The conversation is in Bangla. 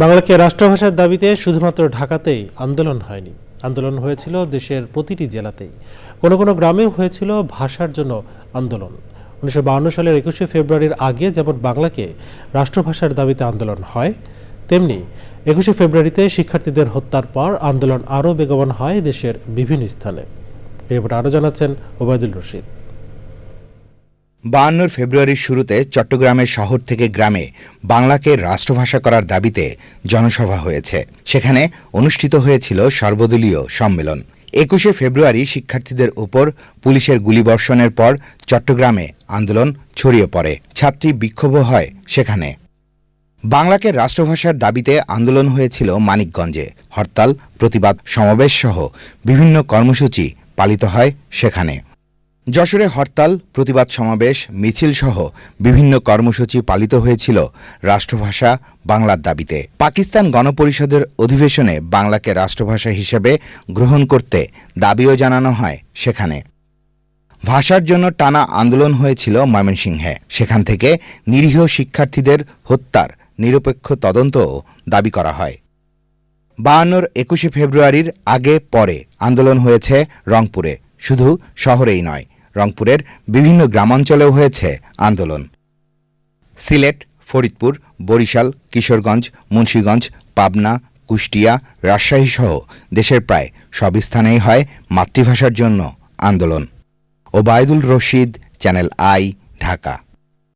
বাংলাকে রাষ্ট্রভাষার দাবিতে শুধুমাত্র ঢাকাতেই আন্দোলন হয়নি। আন্দোলন হয়েছিল দেশের প্রতিটি জেলাতেই। কোনো কোনো গ্রামেও হয়েছিল ভাষার জন্য আন্দোলন। উনিশশো সালের একুশে ফেব্রুয়ারির আগে যেমন বাংলাকে রাষ্ট্রভাষার দাবিতে আন্দোলন হয়, তেমনি একুশে ফেব্রুয়ারিতে শিক্ষার্থীদের হত্যার পর আন্দোলন আরও বেগবান হয় দেশের বিভিন্ন স্থানে। রিপোর্ট আরও জানাচ্ছেন ওবায়দুল রশিদ। বায়ান্নর ফেব্রুয়ারির শুরুতে চট্টগ্রামের শহর থেকে গ্রামে বাংলাকে রাষ্ট্রভাষা করার দাবিতে জনসভা হয়েছে। সেখানে অনুষ্ঠিত হয়েছিল সর্বদলীয় সম্মেলন। একুশে ফেব্রুয়ারি শিক্ষার্থীদের উপর পুলিশের গুলিবর্ষণের পর চট্টগ্রামে আন্দোলন ছড়িয়ে পড়ে। ছাত্রী বিক্ষোভ হয় সেখানে। বাংলাকে রাষ্ট্রভাষার দাবিতে আন্দোলন হয়েছিল মানিকগঞ্জে। হরতাল, প্রতিবাদ সমাবেশ সহ বিভিন্ন কর্মসূচি পালিত হয় সেখানে। যশোরে হরতাল, প্রতিবাদ সমাবেশ, মিছিল সহ বিভিন্ন কর্মসূচি পালিত হয়েছিল রাষ্ট্রভাষা বাংলার দাবিতে। পাকিস্তান গণপরিষদের অধিবেশনে বাংলাকে রাষ্ট্রভাষা হিসেবে গ্রহণ করতে দাবিও জানানো হয় সেখানে। ভাষার জন্য টানা আন্দোলন হয়েছিল ময়মনসিংহে। সেখান থেকে নিরীহ শিক্ষার্থীদের হত্যার নিরপেক্ষ তদন্তও দাবি করা হয়। বায়ান্নর একুশে ফেব্রুয়ারির আগে পরে আন্দোলন হয়েছে রংপুরে। শুধু শহরেই নয় রংপুরের বিভিন্ন গ্রামাঞ্চলেও হয়েছে আন্দোলন। সিলেট, ফরিদপুর, বরিশাল, কিশোরগঞ্জ, মুন্সীগঞ্জ, পাবনা, কুষ্টিয়া, রাজশাহী সহ দেশের প্রায় সব স্থানেই হয় মাতৃভাষার জন্য আন্দোলন। Obaidul Rashid, channel I, Dhaka.